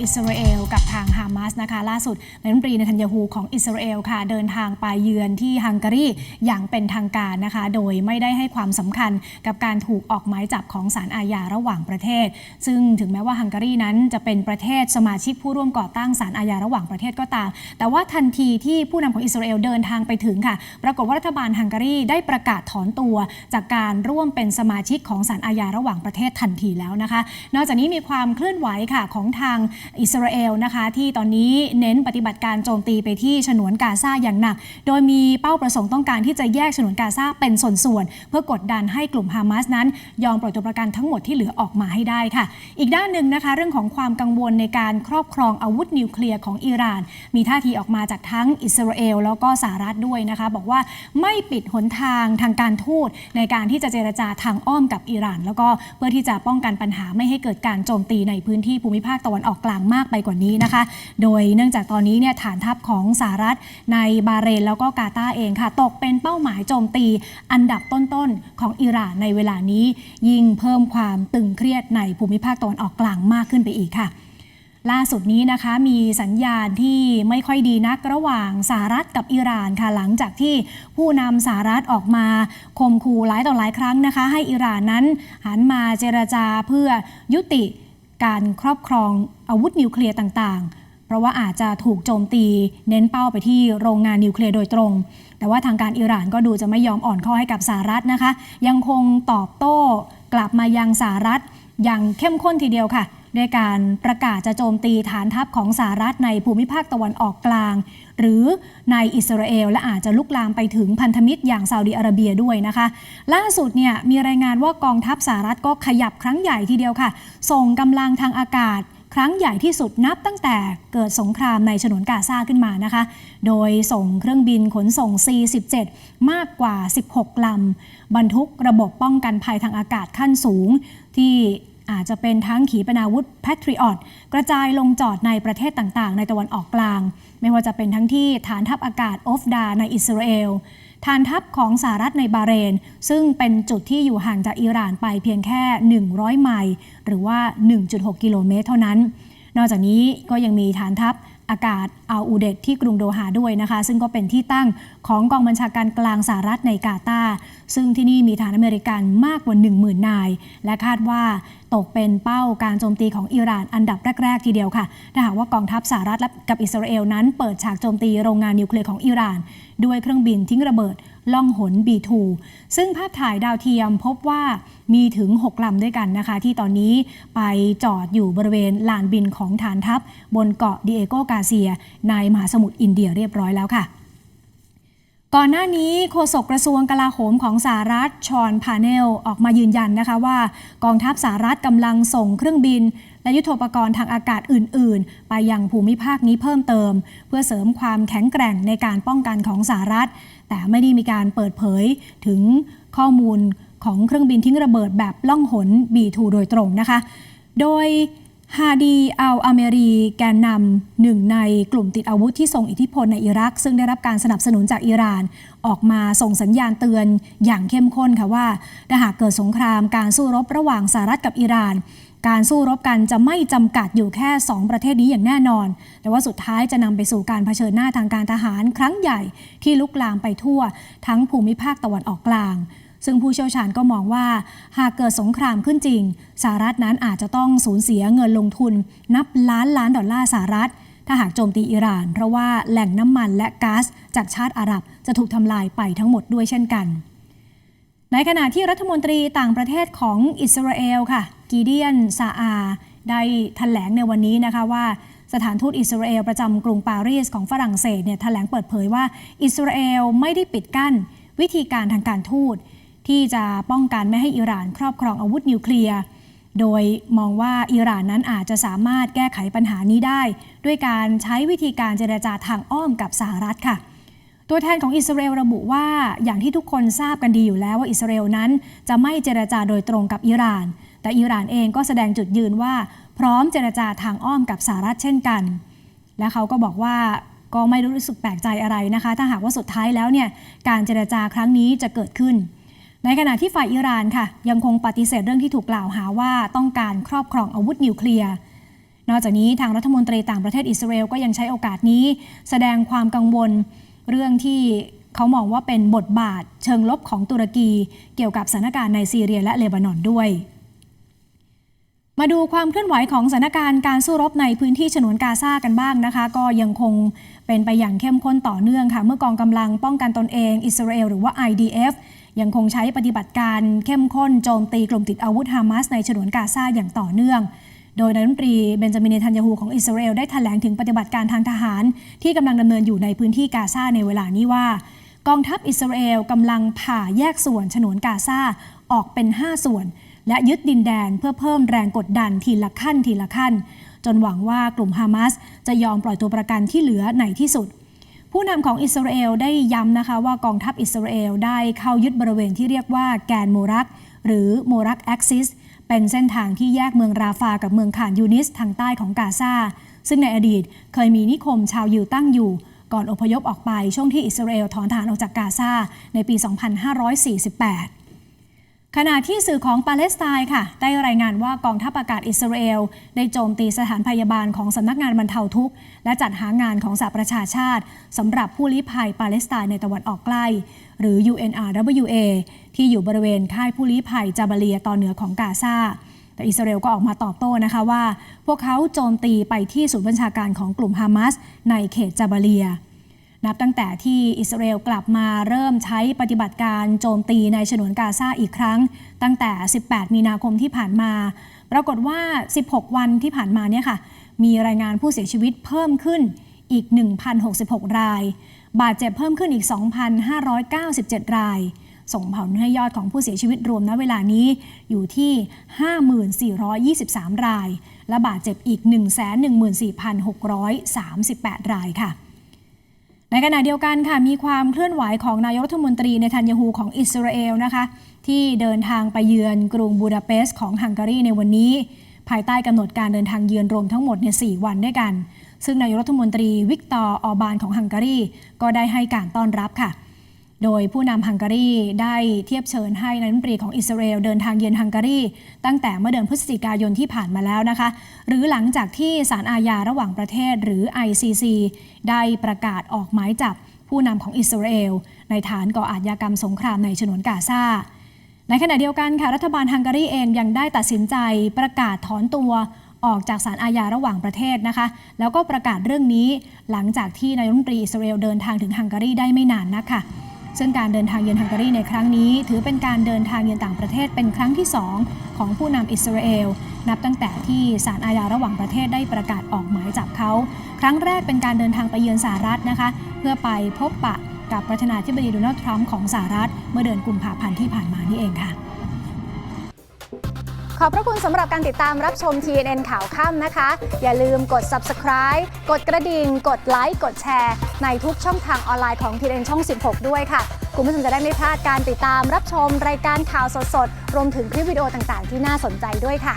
อิสราเอลกับทางฮามาสนะคะล่าสุดนายรัฐมนตรีเนทันยาฮูของอิสราเอลค่ะ เดินทางไปเยือนที่ฮังการีอย่างเป็นทางการนะคะ โดยไม่ได้ให้ความสำคัญกับการถูกออกหมายจับของศาลอาญาระหว่างประเทศ ซึ่งถึงแม้ว่าฮังการีนั้นจะเป็นประเทศสมาชิกผู้ร่วมก่อตั้งศาลอาญาระหว่างประเทศก็ตาม แต่ว่าทันทีที่ผู้นำของอิสราเอลเดินทางไปถึงค่ะ ปรากฏว่ารัฐบาลฮังการีได้ประกาศถอนตัว จากการร่วมเป็นสมาชิกของศาลอาญาระหว่างประเทศทันทีแล้วนะคะ นอกจากนี้มีความเคลื่อนไหวค่ะของทางอิสราเอลนะคะ ที่ตอนนี้เน้นปฏิบัติการโจมตีไปที่ฉนวนกาซาอย่างหนัก โดยมีเป้าประสงค์ต้องการที่จะแยกฉนวนกาซาเป็นส่วนๆเพื่อกดดันให้กลุ่มฮามาสนั้น ยอมปล่อยตัวประกันทั้งหมดที่เหลือออกมาให้ได้ค่ะ อีกด้านหนึ่งนะคะ เรื่องของความกังวลในการครอบครองอาวุธนิวเคลียร์ของอิหร่าน มีท่าทีออกมาจากทั้งอิสราเอลแล้วก็สหรัฐด้วยนะคะ บอกว่าไม่ปิดหนทางทางการทูตในการที่จะเจรจาทางอ้อมกับอิหร่าน แล้วก็เพื่อที่จะป้องกันปัญหาไม่ให้เกิดการโจมตีในพื้นที่ภูมิภาคตะวันออกกลางมากไปกว่านี้นะคะ โดยเนื่องจากตอนนี้เนี่ยฐานทัพของสหรัฐในบาเรนแล้วก็กาตาร์เองค่ะ ตกเป็นเป้าหมายโจมตีอันดับต้นๆของอิหร่านในเวลานี้ ยิ่งเพิ่มความตึงเครียดในภูมิภาคตะวันออกกลางมากขึ้นไปอีกค่ะล่าสุดนี้นะคะมีสัญญาณที่ไม่ค่อยดีนักระหว่างสหรัฐกับอิหร่านค่ะหลังจากที่ผู้นำสหรัฐออกมาข่มขู่หลายต่อหลายครั้งนะคะ ให้อิหร่านนั้นหันมาเจรจาเพื่อยุติ การครอบครองอาวุธนิวเคลียร์ต่างๆ เพราะว่าอาจจะถูกโจมตีเน้นเป้าไปที่โรงงานนิวเคลียร์โดยตรง แต่ว่าทางการอิหร่านก็ดูจะไม่ยอมอ่อนข้อให้กับสหรัฐนะคะ ยังคงตอบโต้กลับมายังสหรัฐอย่างเข้มข้นทีเดียวค่ะ ด้วยการประกาศจะโจมตีฐานทัพของสหรัฐในภูมิภาคตะวันออกกลาง หรือในอิสราเอลและอาจจะลุกลามไปถึงพันธมิตรอย่างซาอุดิอาระเบียด้วยนะคะ ล่าสุดเนี่ยมีรายงานว่ากองทัพสหรัฐก็ขยับครั้งใหญ่ทีเดียวค่ะ ส่งกำลังทางอากาศครั้งใหญ่ที่สุดนับตั้งแต่เกิดสงครามในฉนวนกาซาขึ้นมานะคะ โดยส่งเครื่องบินขนส่ง C-17 มากกว่า 16 ลำ บรรทุกระบบป้องกันภัยทางอากาศขั้นสูง ที่ อาจจะเป็นทั้งขีปนาวุธ Patriot กระจายลงจอดในประเทศต่างๆ ในตะวันออกกลาง ไม่ว่าจะเป็นทั้งที่ฐานทัพอากาศออฟดาในอิสราเอลฐานทัพของสหรัฐในบาเรน ซึ่งเป็นจุดที่อยู่ห่างจากอิหร่านไปเพียงแค่ 100 ไมล์หรือว่า 1.6 กิโลเมตรเท่านั้น นอกจากนี้ก็ยังมีฐานทัพ อากาศอาอูเดดที่กรุงโดฮาด้วยนะคะ ซึ่งก็เป็นที่ตั้งของกองบัญชาการกลางสหรัฐในกาตาร์ซึ่งที่นี่มีฐานอเมริกันมากกว่า 10,000 นาย และคาดว่าตกเป็นเป้าการโจมตีของอิหร่านอันดับแรก ๆ ทีเดียวค่ะ ถ้าหากว่ากองทัพสหรัฐและกับอิสราเอลนั้นเปิดฉากโจมตีโรงงานนิวเคลียร์ของอิหร่าน ด้วยเครื่องบินทิ้งระเบิด ล่องหน B2 ซึ่งภาพถ่ายดาวเทียมพบว่ามีถึง 6 ลำด้วยกันนะคะ ที่ตอนนี้ไปจอดอยู่บริเวณลานบินของฐานทัพ บนเกาะดิเอโกกาเซีย ในมหาสมุทรอินเดียเรียบร้อยแล้วค่ะก่อนหน้านี้โฆษกกระทรวงกลาโหมของสหรัฐชอนพาเนลออกมายืนยันนะคะว่า กองทัพสหรัฐกำลังส่งเครื่องบิน และยุทโธปกรณ์ทางอากาศอื่น ๆ ไปยังภูมิภาคนี้เพิ่มเติม เพื่อเสริมความแข็งแกร่งในการป้องกันของสหรัฐ แต่ไม่ได้มีการเปิดเผยถึงข้อมูลของเครื่องบินทิ้งระเบิดแบบล่องหน B2 โดยตรงนะคะ โดยฮาดีอัลอเมรี แกนนำหนึ่งในกลุ่มติดอาวุธที่ทรงอิทธิพลในอิรัก ซึ่งได้รับการสนับสนุนจากอิหร่าน ออกมาส่งสัญญาณเตือนอย่างเข้มข้นค่ะว่า ถ้าหากเกิดสงครามการสู้รบระหว่างสหรัฐกับอิหร่าน การสู้รบกันจะไม่จำกัดอยู่แค่ 2 ประเทศนี้อย่างแน่นอน แต่ว่าสุดท้ายจะนำไปสู่การเผชิญหน้าทางการทหารครั้งใหญ่ที่ลุกลามไปทั่ว ทั้งภูมิภาคตะวันออกกลาง ซึ่งผู้เชี่ยวชาญก็มองว่า หากเกิดสงครามขึ้นจริงสหรัฐนั้นอาจจะต้องสูญเสียเงินลงทุน นับล้านล้านดอลลาร์สหรัฐถ้าหากโจมตีอิหร่าน เพราะว่าแหล่งน้ำมันและก๊าซจากชาติอาหรับจะถูกทำลายไปทั้งหมดด้วยเช่นกัน ในขณะที่รัฐมนตรีต่างประเทศของอิสราเอลค่ะ กีเดียนซาอา ได้แถลงในวันนี้นะคะว่าสถานทูตอิสราเอลประจำกรุงปารีสของฝรั่งเศสเนี่ยแถลงเปิดเผยว่าอิสราเอลไม่ได้ปิดกั้น วิธีการทางการทูตที่จะป้องกันไม่ให้อิหร่านครอบครองอาวุธนิวเคลียร์ โดยมองว่าอิหร่านนั้นอาจจะสามารถแก้ไขปัญหานี้ได้ ด้วยการใช้วิธีการเจรจาทางอ้อมกับสหรัฐค่ะ ตัวแทนของอิสราเอลระบุว่าอย่างที่ทุกคนทราบกันดีอยู่แล้วว่าอิสราเอลนั้น จะไม่เจรจาโดยตรงกับอิหร่าน แต่อิหร่านเองก็แสดงจุดยืนว่า พร้อมเจรจาทางอ้อมกับสหรัฐเช่นกัน และเขาก็บอกว่าก็ไม่รู้สึกแปลกใจอะไรนะคะ ถ้าหากว่าสุดท้ายแล้วเนี่ยการเจรจาครั้งนี้จะเกิดขึ้น ในขณะที่ฝ่ายอิหร่านค่ะ ยังคงปฏิเสธเรื่องที่ถูกกล่าวหาว่าต้องการครอบครองอาวุธนิวเคลียร์นอกจากนี้ทางรัฐมนตรีต่างประเทศอิสราเอลก็ยังใช้โอกาสนี้ แสดงความกังวล เรื่องที่เขามองว่าเป็นบทบาทเชิงลบของตุรกี เกี่ยวกับสถานการณ์ในซีเรียและเลบานอนด้วย มาดูความเคลื่อนไหวของสถานการณ์การสู้รบในพื้นที่ฉนวนกาซากันบ้างนะคะ ก็ยังคงเป็นไปอย่างเข้มข้นต่อเนื่องค่ะ เมื่อกองกำลังป้องกันตนเองอิสราเอลหรือว่า IDF ยังคงใช้ปฏิบัติการเข้มข้นโจมตีกลุ่มติดอาวุธฮามาสในฉนวนกาซาอย่างต่อเนื่อง โดยนายรัฐมนตรีเบนจามินเนทันยาฮูของอิสราเอลได้แถลงถึงปฏิบัติการทางทหาร ที่กำลังดำเนินอยู่ในพื้นที่กาซาในเวลานี้ว่า กองทัพอิสราเอลกำลังผ่าแยกส่วนฉนวนกาซาออกเป็น 5 ส่วน และยึดดินแดนเพื่อเพิ่มแรงกดดันทีละขั้นทีละขั้น จนหวังว่ากลุ่มฮามาสจะยอมปล่อยตัวประกันที่เหลือในที่สุดผู้นำของอิสราเอลได้ย้ำนะคะว่ากองทัพอิสราเอลได้เข้ายึดบริเวณที่เรียกว่าแกนโมรัก หรือโมรักแอ็กซิส เป็นเส้นทางที่แยกเมืองราฟากับเมืองขานยูนิสทางใต้ของกาซาซึ่งในอดีตเคยมีนิคมชาวยิวตั้งอยู่ ก่อนอพยพออกไปช่วงที่อิสราเอลถอนฐานออกจากกาซาในปี 2548 ขณะที่สื่อของปาเลสไตน์ค่ะ ได้รายงานว่ากองทัพอากาศอิสราเอล ได้โจมตีสถานพยาบาลของสำนักงานบรรเทาทุกข์ และจัดหางานของสหประชาชาติสำหรับผู้ลี้ภัยปาเลสไตน์ในตะวันออกใกล้ หรือ UNRWA ที่อยู่บริเวณค่ายผู้ลี้ภัยจาบาเลียตอนเหนือของกาซาแต่อิสราเอลก็ออกมาตอบโต้นะคะว่า พวกเขาโจมตีไปที่ศูนย์บัญชาการของกลุ่มฮามาสในเขตจาบาเลีย นับตั้งแต่ที่อิสราเอลกลับมาเริ่มใช้ปฏิบัติการโจมตีในฉนวนกาซาอีกครั้ง ตั้งแต่ 18 มีนาคมที่ผ่านมา ปรากฏว่า 16 วันที่ผ่านมาเนี่ยค่ะ มีรายงานผู้เสียชีวิตเพิ่มขึ้นอีก 1,066 ราย บาดเจ็บเพิ่มขึ้นอีก 2,597 ราย ส่งผลให้ยอดของผู้เสียชีวิตรวมณเวลานี้อยู่ที่ 54,23 ราย และบาดเจ็บอีก 114,638 รายค่ะ ในขณะเดียวกันค่ะมีความเคลื่อนไหวของนายกรัฐมนตรีในทันยาฮูของอิสราเอลนะคะ ที่เดินทางไปเยือนกรุงบูดาเปสต์ของฮังการีในวันนี้ ภายใต้กำหนดการเดินทางเยือนรวมทั้งหมดใน4วันด้วยกัน ซึ่งนายกรัฐมนตรีวิกตอร์ออบานของฮังการีก็ได้ให้การต้อนรับค่ะ โดยผู้นำฮังการีได้เทียบเชิญให้นายรัฐมนตรีของอิสราเอลเดินทางเยือนฮังการีตั้งแต่เมื่อเดือนพฤศจิกายนที่ผ่านมาแล้วนะคะ หรือหลังจากที่ศาลอาญาระหว่างประเทศหรือ ICC ได้ประกาศออกหมายจับผู้นำของอิสราเอลในฐานก่ออาชญากรรมสงครามในฉนวนกาซาในขณะเดียวกันค่ะรัฐบาลฮังการีเองยังได้ตัดสินใจประกาศถอนตัวออกจากศาลอาญาระหว่างประเทศนะคะ แล้วก็ประกาศเรื่องนี้หลังจากที่นายรัฐมนตรีอิสราเอลเดินทางถึงฮังการีได้ไม่นานนักค่ะ ซึ่งการเดินทางเยือนฮังการีในครั้งนี้ ถือเป็นการเดินทางเยือนต่างประเทศเป็นครั้งที่ 2 ของผู้นำอิสราเอล นับตั้งแต่ที่ศาลอาญาระหว่างประเทศได้ประกาศออกหมายจับเขา ครั้งแรกเป็นการเดินทางไปเยือนสหรัฐนะคะ เพื่อไปพบปะกับประธานาธิบดีโดนัลด์ทรัมป์ของสหรัฐ เมื่อเดือนกุมภาพันธ์ที่ผ่านมานี่เองค่ะ อบพระคุณสำหรับการติดตามรับชม TNN ข่าวค่ำนะคะ อย่าลืมกด subscribe กดกระดิ่ง กดไลค์กดแชร์ ในทุกช่องทางออนไลน์ของ TNN ช่อง 16 ด้วยค่ะ คุณผู้ชมจะได้ไม่พลาดการติดตามรับชมรายการข่าวสดๆ รวมถึงคลิปวิดีโอต่างๆ ที่น่าสนใจด้วยค่ะ